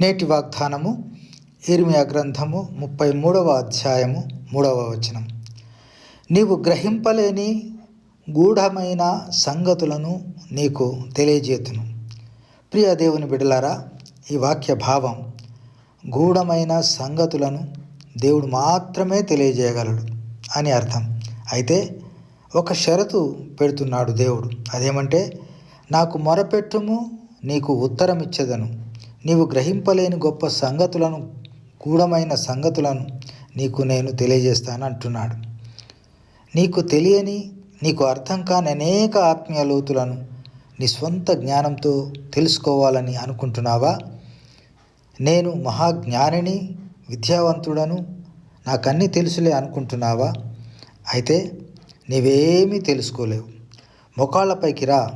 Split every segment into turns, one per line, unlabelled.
నేటి వాగ్దానము ఇర్మియా గ్రంథము ముప్పై మూడవ అధ్యాయము మూడవ వచనం. నీవు గ్రహింపలేని గూఢమైన సంగతులను నీకు తెలియజేతును. ప్రియ దేవుని బిడలారా ఈ వాక్య భావం గూఢమైన సంగతులను దేవుడు మాత్రమే తెలియజేయగలడు అని అర్థం. అయితే ఒక షరతు పెడుతున్నాడు దేవుడు. అదేమంటే నాకు మొరపెట్టుము నీకు ఉత్తరం ఇచ్చేదను నీవు గ్రహింపలేని గొప్ప సంగతులను గూఢమైన సంగతులను నీకు నేను తెలియజేస్తాను అంటున్నాడు. నీకు తెలియని నీకు అర్థం కాని అనేక ఆత్మీయ లోతులను నీ స్వంత జ్ఞానంతో తెలుసుకోవాలని అనుకుంటున్నావా? నేను మహాజ్ఞానిని విద్యావంతుడను నాకన్నీ తెలుసులే అనుకుంటున్నావా? అయితే నీవేమీ తెలుసుకోలేవు. మొకాళ్ళపైకి రా.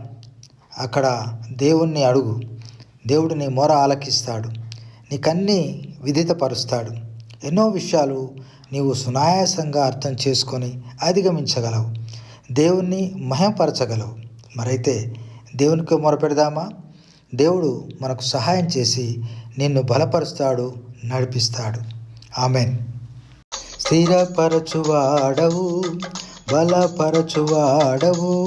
అక్కడ దేవుణ్ణి అడుగు. దేవుడు నీ మొర ఆలకిస్తాడు నీకన్నీ విధితపరుస్తాడు ఎన్నో విషయాలు నీవు సునాయాసంగా అర్థం చేసుకొని అధిగమించగలవు. దేవుణ్ణి మహపరచగలవు మరైతే దేవునికి మొరపెడదామా దేవుడు మనకు సహాయం చేసి నిన్ను బలపరుస్తాడు నడిపిస్తాడు. ఆమెన్. స్థిరపరచువాడవు బలపరచువాడవు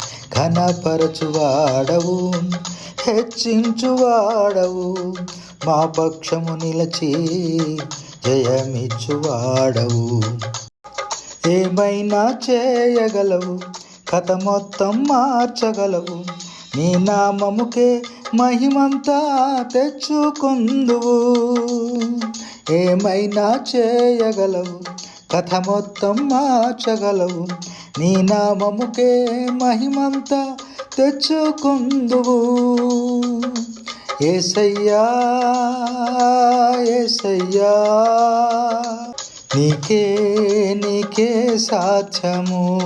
ఘనపరచువాడవు హెచ్చించువాడవు మా పక్షము నిలచి జయమిచ్చువాడవు. ఏమైనా చేయగలవు కథ మొత్తం మార్చగలవు నీ నామముకే మహిమంతా తెచ్చుకుందువు. ఏమైనా చేయగలవు కథ మొత్తం మార్చగలవు నీ నామముకే మహిమంతా తెచ్చుకుందువు. ఏసయ్యా ఏసయ్యా నీకే నీకే సాధ్యము.